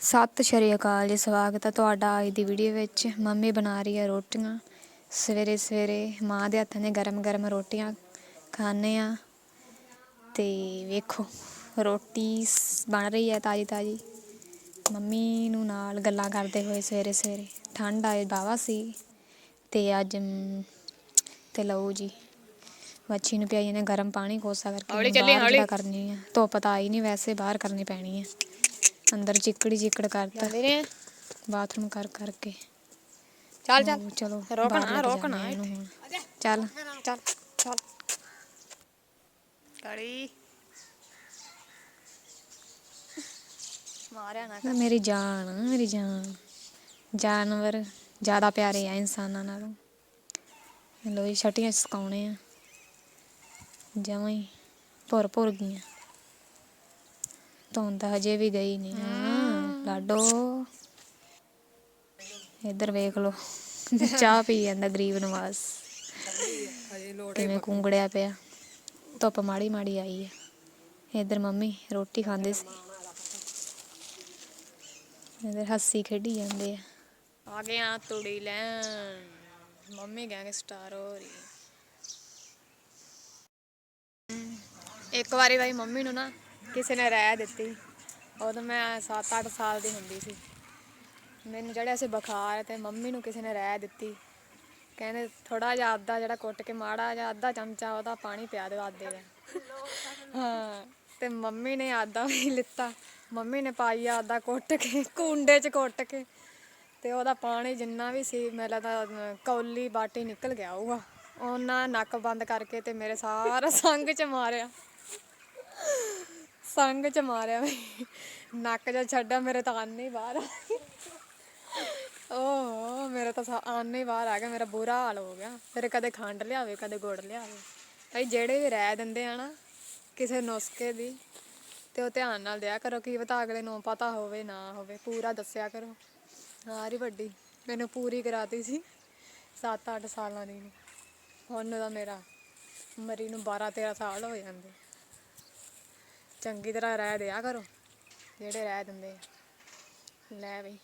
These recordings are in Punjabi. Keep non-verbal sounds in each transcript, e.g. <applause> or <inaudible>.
ਸਤਿ ਸ਼੍ਰੀ ਅਕਾਲ ਜੀ ਸਵਾਗਤ ਹੈ ਤੁਹਾਡਾ ਅੱਜ ਦੀ ਵੀਡੀਓ ਵਿੱਚ। ਮੰਮੀ ਬਣਾ ਰਹੀ ਹੈ ਰੋਟੀਆਂ। ਸਵੇਰੇ ਸਵੇਰੇ ਮਾਂ ਦੇ ਹੱਥਾਂ ਦੀਆਂ ਗਰਮ ਗਰਮ ਰੋਟੀਆਂ ਖਾਣੇ ਆ ਤੇ ਵੇਖੋ ਰੋਟੀ ਬਣ ਰਹੀ ਹੈ ਤਾਜੀ ਤਾਜੀ। ਮੰਮੀ ਨੂੰ ਨਾਲ ਗੱਲਾਂ ਕਰਦੇ ਹੋਏ ਸਵੇਰੇ ਸਵੇਰੇ। ਠੰਡ ਆਏ ਬਾਵਾ ਸੀ ਤੇ ਅੱਜ ਤੇ ਲਓ ਜੀ ਮੱਛੀ ਨੂੰ ਪਿਆਈ ਨੇ ਗਰਮ ਪਾਣੀ ਕੋਸਾ ਕਰਕੇ ਹੌਲੀ ਚੱਲੀ, ਹੌਲੀ। ਕਰਨੀ ਹੈ ਧੁੱਪ ਤਾਂ ਆਈ ਨਹੀਂ ਵੈਸੇ ਬਾਹਰ ਕਰਨੀ ਪੈਣੀ ਹੈ ਅੰਦਰ ਚਿੱਕੜੀ ਚਿੱਕੜ ਕਰਤਾ। ਜਾਂਦੇ ਨੇ ਬਾਥਰੂਮ ਕਰ ਕਰਕੇ। ਚੱਲ ਚੱਲ। ਚਲੋ ਰੋਕਣਾ, ਰੋਕਣਾ। ਚੱਲ। ਚੱਲ ਚੱਲ। ਕੜੀ ਮਾਰਿਆ ਨਾ ਮੇਰੀ ਜਾਨ ਮੇਰੀ ਜਾਨ। ਜਾਨਵਰ ਜ਼ਿਆਦਾ ਪਿਆਰੇ ਆ ਇਨਸਾਨਾਂ ਨਾਲੋਂ। ਲੋ ਜੀ ਛਟੀਆਂ ਸੁਕਾਉਣੇ ਆ। ਜਮਾਂ ਹੀ ਭੁਰ ਭੁਰ ਗਈਆਂ। ਧੁੰਦ ਹਜੇ ਵੀ ਗਈ ਨਹੀਂ ਲਾਡੋ। ਇੱਧਰ ਵੇਖ ਲੋ ਚਾਹ ਪੀ ਜਾਂਦਾ ਗਰੀਬ ਨਵਾਜ਼। ਕਿਵੇਂ ਕੁੰਗੜਿਆ ਪਿਆ। ਧੁੱਪ ਮਾੜੀ ਮਾੜੀ ਆਈ ਹੈ। ਇੱਧਰ ਮੰਮੀ ਰੋਟੀ ਖਾਂਦੇ ਸੀ। ਇੱਧਰ ਹੱਸੀ ਖੇਡੀ ਜਾਂਦੇ ਆ। ਆ ਗਏ ਆ ਤੂੜੀ ਲੈਣ। ਮੰਮੀ ਗੈਂਗ ਸਟਾਰ ਹੋ ਰਹੀ ਇੱਕ ਵਾਰੀ ਬਾਈ ਮੰਮੀ ਨੂੰ ਨਾ ਕਿਸੇ ਨੇ ਰਹਿ ਦਿੱਤੀ। ਉਦੋਂ ਮੈਂ 7-8 ਸਾਲ ਦੀ ਹੁੰਦੀ ਸੀ। ਮੈਨੂੰ ਜਿਹੜਾ ਸੀ ਬੁਖਾਰ ਤੇ ਮੰਮੀ ਨੂੰ ਕਿਸੇ ਨੇ ਰਹਿ ਦਿੱਤੀ। ਕਹਿੰਦੇ ਥੋੜਾ ਜਿਹਾ ਅੱਧਾ ਜਿਹੜਾ ਕੁੱਟ ਕੇ ਮਾੜਾ ਜਿਹਾ ਅੱਧਾ ਚਮਚਾ ਉਹਦਾ ਪਾਣੀ ਪਿਆ ਦਿਓ ਆਦੇ ਦਾ। ਹਾਂ, ਤੇ ਮੰਮੀ ਨੇ ਆਦਾ ਵੀ ਲਿੱਤਾ। ਮੰਮੀ ਨੇ ਪਾਈ ਆਦਾ ਕੁੱਟ ਕੇ, ਕੁੰਡੇ 'ਚ ਕੁੱਟ ਕੇ। ਤੇ ਉਹਦਾ ਪਾਣੀ ਜਿੰਨਾ ਵੀ ਸੀ, ਮੇਰਾ ਤਾਂ ਕੌਲੀ ਬਾਟੀ ਨਿਕਲ ਗਿਆ ਹੋਊਗਾ। ਉਹਨਾਂ ਨੱਕ ਬੰਦ ਕਰਕੇ ਤੇ ਮੇਰੇ ਸਾਰਾ ਸੰਗ 'ਚ ਮਾਰਿਆ। ਸੰਗ 'ਚ ਮਾਰਿਆ ਵੀ ਨੱਕ ਜਿਹਾ ਛੱਡਿਆ, ਮੇਰੇ ਤਾਂ ਆਨੇ ਹੀ ਬਾਹਰ ਆ ਗਏ। ਓਹ, ਮੇਰੇ ਤਾਂ ਸਾ- ਆਨੇ ਹੀ ਬਾਹਰ ਆ ਗਿਆ ਮੇਰਾ ਬੁਰਾ ਹਾਲ ਹੋ ਗਿਆ। ਫਿਰ ਕਦੇ ਖੰਡ ਲਿਆਵੇ, ਕਦੇ ਗੁੜ ਲਿਆਵੇ। ਭਾਈ ਜਿਹੜੇ ਵੀ ਰਹਿ ਦਿੰਦੇ ਆ ਨਾ, ਕਿਸੇ ਨੁਸਖੇ ਦੀ, ਤੇ ਉਹ ਧਿਆਨ ਨਾਲ ਦਿਆ ਕਰੋ, ਕੀ ਪਤਾ ਅਗਲੇ ਨੂੰ ਪਤਾ ਹੋਵੇ, ਨਾ ਹੋਵੇ, ਪੂਰਾ ਦੱਸਿਆ ਕਰੋ। ਸਾਰੀ ਵੱਡੀ, ਮੈਨੂੰ ਪੂਰੀ ਕਰਾਤੀ ਸੀ 7-8 ਸਾਲਾਂ ਦੀ। ਨੂੰ ਹੁਣ ਦਾ ਮੇਰਾ, ਮਰੀ ਨੂੰ 12-13 ਸਾਲ ਹੋ ਜਾਂਦੇ। ਚੰਗੀ ਤਰ੍ਹਾਂ ਰਹਿ ਦਿਆ ਕਰੋ। ਜਿਹੜੇ ਰਹਿ ਦਿੰਦੇ ਆ। ਲੈ ਬਈ।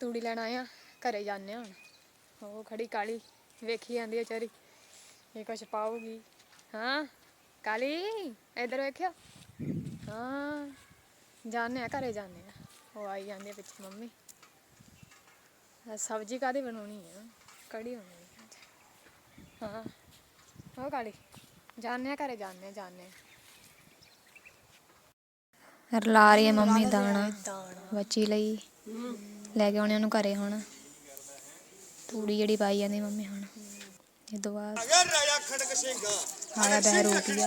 ਤੂੜੀ ਲੈਣ ਆਇਆ ਘਰੇ ਜਾਂਦੇ ਹਾਂ ਹੁਣ। ਉਹ ਖੜੀ ਕਾਲੀ ਵੇਖੀ ਜਾਂਦੀ ਹੈ ਚਰੀ ਇਹ ਕੁਛ ਪਾਉਗੀ ਹਾਂ, ਕਾਲੀ, ਇੱਧਰ ਵੇਖਿਓ ਹਾਂ, ਜਾਂਦੇ ਆ, ਘਰੇ ਜਾਂਦੇ ਆ। ਉਹ ਆਈ ਜਾਂਦੀ ਆ ਪਿੱਛੇ ਮੰਮੀ। ਸਬਜ਼ੀ ਕਾਦੀ ਬਣਾਉਣੀ ਆ? ਕੜੀ ਬਣਾਉਣੀ ਆ ਹਾਂ, ਉਹ ਕਾਲੀ। ਜਾਂਦੇ ਆ, ਘਰੇ ਜਾਂਦੇ ਆ ਜਾਂਦੇ ਆ। ਰਲਾ ਰਹੀ ਹੈ ਮੰਮੀ ਦਾਣਾ। ਬੱਚੀ ਲਈ ਲੈ ਕੇ ਆਉਣੇ ਉਹਨੂੰ ਘਰੇ ਹੁਣ। ਤੂੜੀ ਜਿਹੜੀ ਪਾਈ ਜਾਂਦੀ ਮੰਮੀ ਹੁਣ। ਇਹ ਤੋਂ ਬਾਅਦ ਅਗਰ ਰਾਜਾ ਆਇਆ ਬਹਿ ਰੋ ਗਿਆ।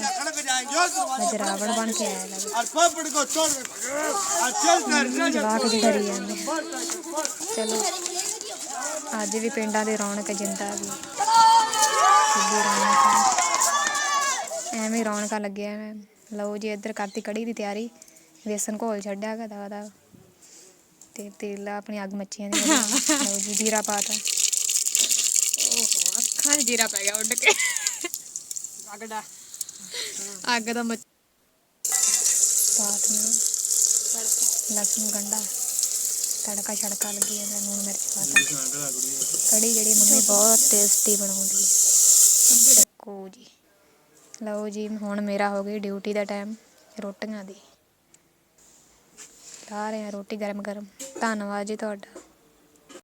ਅੱਜ ਰਾਵਣ ਬਣ ਕੇ ਆਇਆ ਲੱਗ ਅਲਫਾ ਪੜ ਕੋ ਚੋਰ ਅੱਛਾ ਦਰਜਾ ਜਵਾਕ ਜਿਹੜਾ ਰਹੀ ਜਾਂਦੇ ਚਲੋ। ਅੱਜ ਵੀ ਪਿੰਡਾਂ ਦੇ ਰੌਣਕ ਜਿੰਦਾ ਵੀ ਐਵੇਂ ਰੌਣਕਾਂ ਲੱਗਿਆ ਲਓ ਜੀ ਇੱਧਰ ਕਰਤੀ ਕੜੀ ਦੀ ਤਿਆਰੀ। ਵੇਸਣ ਘੋਲ ਛੱਡਿਆ ਗਾ ਦਾ ਦਾ। ਤੇ ਤੇਲ ਆਪਣੀ ਅੱਗ ਮੱਚੀਆਂ ਦੀ <laughs> ਲਓ ਜੀ ਜੀਰਾ ਪਾਤਾ ਓਹੋ ਅੱਖਾਂ 'ਚ ਜੀਰਾ ਪੈ ਗਿਆ ਉੱਡ ਕੇ। ਅਗੜਾ ਅੱਗ ਦਾ ਮੱਚ ਪਾਤ ਨੂੰ ਲਸਣ ਗੰਡਾ ਤੜਕਾ ਛੜਕਾ ਲੱਗੀ ਜਾਂਦਾ ਨੂਣ ਮਿਰਚ ਪਾਤਾ ਕੜੀ ਜਿਹੜੀ ਮੰਮੀ ਬਹੁਤ ਟੇਸਟੀ ਬਣਾਉਂਦੀ ਹੈ। ਚੱਕੋ ਜੀ। ਲਓ ਜੀ ਹੁਣ ਮੇਰਾ ਹੋ ਗਈ ਡਿਊਟੀ ਦਾ ਟਾਈਮ ਰੋਟੀਆਂ ਦੀ। ਲਾ ਰਹੇ ਆ ਰੋਟੀ ਗਰਮ ਗਰਮ ਧੰਨਵਾਦ ਜੀ ਤੁਹਾਡਾ।